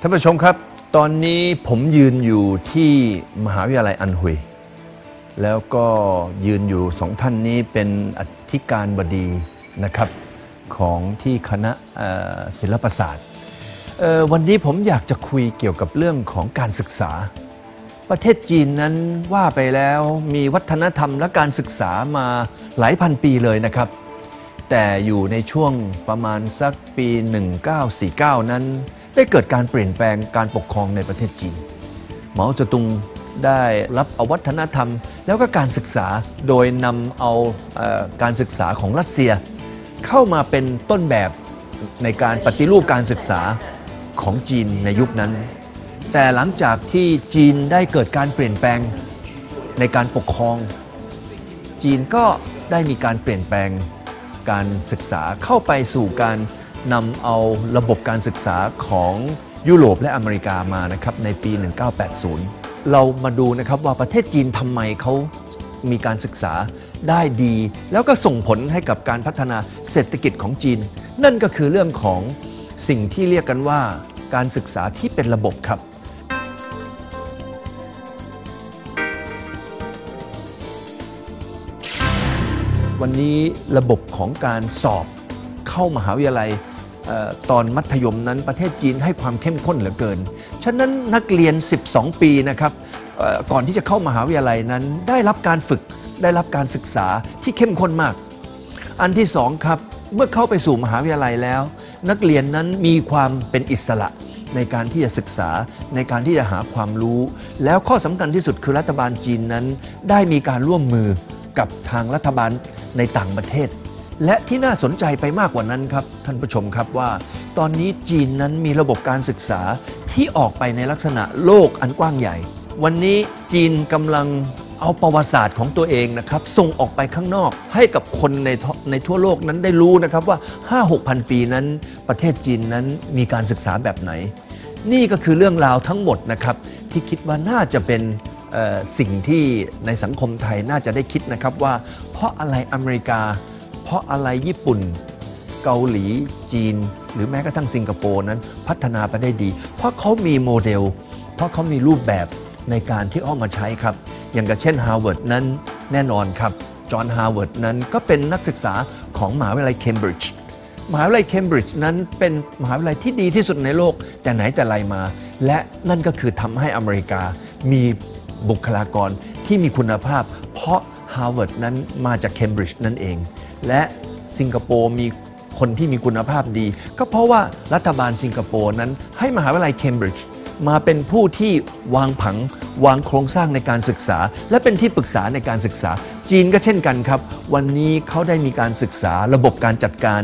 ท่านผู้ชมครับ ตอนนี้ผมยืนอยู่ที่มหาวิทยาลัยอันฮุย แล้วก็ยืนอยู่สองท่านนี้เป็นอธิการบดีนะครับของที่คณะศิลปศาสตร์ วันนี้ผมอยากจะคุยเกี่ยวกับเรื่องของการศึกษา ประเทศจีนนั้นว่าไปแล้วมีวัฒนธรรมและการศึกษามาหลายพันปีเลยนะครับ แต่อยู่ในช่วงประมาณสักปี 1949 นั้น ได้เกิดการเปลี่ยนแปลงการปกครองในประเทศจีนเหมาเจ๋อตุงได้รับเอาวัฒนธรรม แล้วก็การศึกษาโดยนำเอาเออการศึกษาของรัสเซีย เข้ามาเป็นต้นแบบในการปฏิรูปการศึกษาของจีนในยุคนั้น แต่หลังจากที่จีนได้เกิดการเปลี่ยนแปลงในการปกครอง จีนก็ได้มีการเปลี่ยนแปลงการศึกษาเข้าไปสู่การ นำเอาระบบการศึกษาของยุโรปและอเมริกามานะครับในปี 1980 เรามาดูนะครับว่าประเทศจีนทำไมเขามีการศึกษาได้ดี แล้วก็ส่งผลให้กับการพัฒนาเศรษฐกิจของจีน นั่นก็คือเรื่องของสิ่งที่เรียกกันว่าการศึกษาที่เป็นระบบครับวันนี้ระบบของการสอบ เข้ามหาวิทยาลัยออตอนมัธยมนั้นประเทศจีนให้ความเข้มข้นเหลือเกิน ฉะนั้นนักเรียน 12 ปีนะครับก่อนที่จะเข้ามหาวิทยาลัยนั้น ได้รับการฝึกได้รับการศึกษาที่เข้มข้นมาก อันที่สองครับเมื่อเข้าไปสู่มหาวิทยาลัยแล้ว นักเรียนนั้นมีความเป็นอิสระในการที่จะศึกษาในการที่จะหาความรู้ แล้วข้อสำคัญที่สุดคือรัฐบาลจีนนั้น ได้มีการร่วมมือกับทางรัฐบาลในต่างประเทศ และที่น่าสนใจไปมากกว่านั้นครับ ท่านผู้ชมครับว่า ตอนนี้จีนนั้นมีระบบการศึกษาที่ออกไปในลักษณะโลกอันกว้างใหญ่ วันนี้จีนกำลังเอาประวัติศาสตร์ของตัวเองนะครับส่งออกไปข้างนอก ให้กับคนในทในทั่วโลกนั้นได้รู้นะครับว่า 5 6 0 0 ปีนั้น ประเทศจีนนั้นมีการศึกษาแบบไหน นี่ก็คือเรื่องราวทั้งหมดนะครับที่คิดว่าน่าจะเป็นสิ่งที่ในสังคมไทยน่าจะได้คิดนะครับว่าเพราะอะไรอเมริกา เพราะอะไรญี่ปุ่น เกาหลีจีน หรือแม้กระทั่งสิงคโปร์นั้นพัฒนาไปได้ดี เพราะเขามีโมเดล เพราะเขามีรูปแบบในการที่เอามาใช้ครับ อย่างกับเช่นฮาร์วาร์ดนั้นแน่นอนครับจอห์นฮาร์วาร์ดนั้นก็เป็นนักศึกษาของมหาวิทยาลัยเคมบริดจ์มหาวิทยาลัยเคมบริดจ์นั้นเป็นมหาวิทยาลัยที่ดีที่สุดในโลก แต่ไหนแต่ไรมา และนั่นก็คือทำให้อเมริกามีบุคลากรที่มีคุณภาพ เพราะฮาร์วาร์ดนั้นมาจากเคมบริดจ์นั่นเอง และสิงคโปร์มีคนที่มีคุณภาพดี ก็เพราะว่ารัฐบาลสิงคโปร์นั้นให้มหาวิทยาลัยเคมบริดจ์มาเป็นผู้ที่วางผังวางโครงสร้างในการศึกษา และเป็นที่ปรึกษาในการศึกษา จีนก็เช่นกันครับ วันนี้เขาได้มีการศึกษาระบบการจัดการ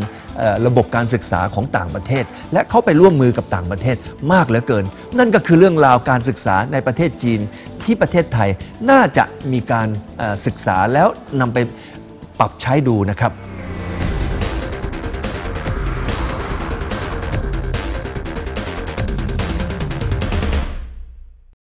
ระบบการศึกษาของต่างประเทศ และเขาไปร่วมมือกับต่างประเทศมากเหลือเกิน นั่นก็คือเรื่องราวการศึกษาในประเทศจีนที่ประเทศไทยน่าจะมีการศึกษาแล้วนำไป ปรับใช้ดูนะครับ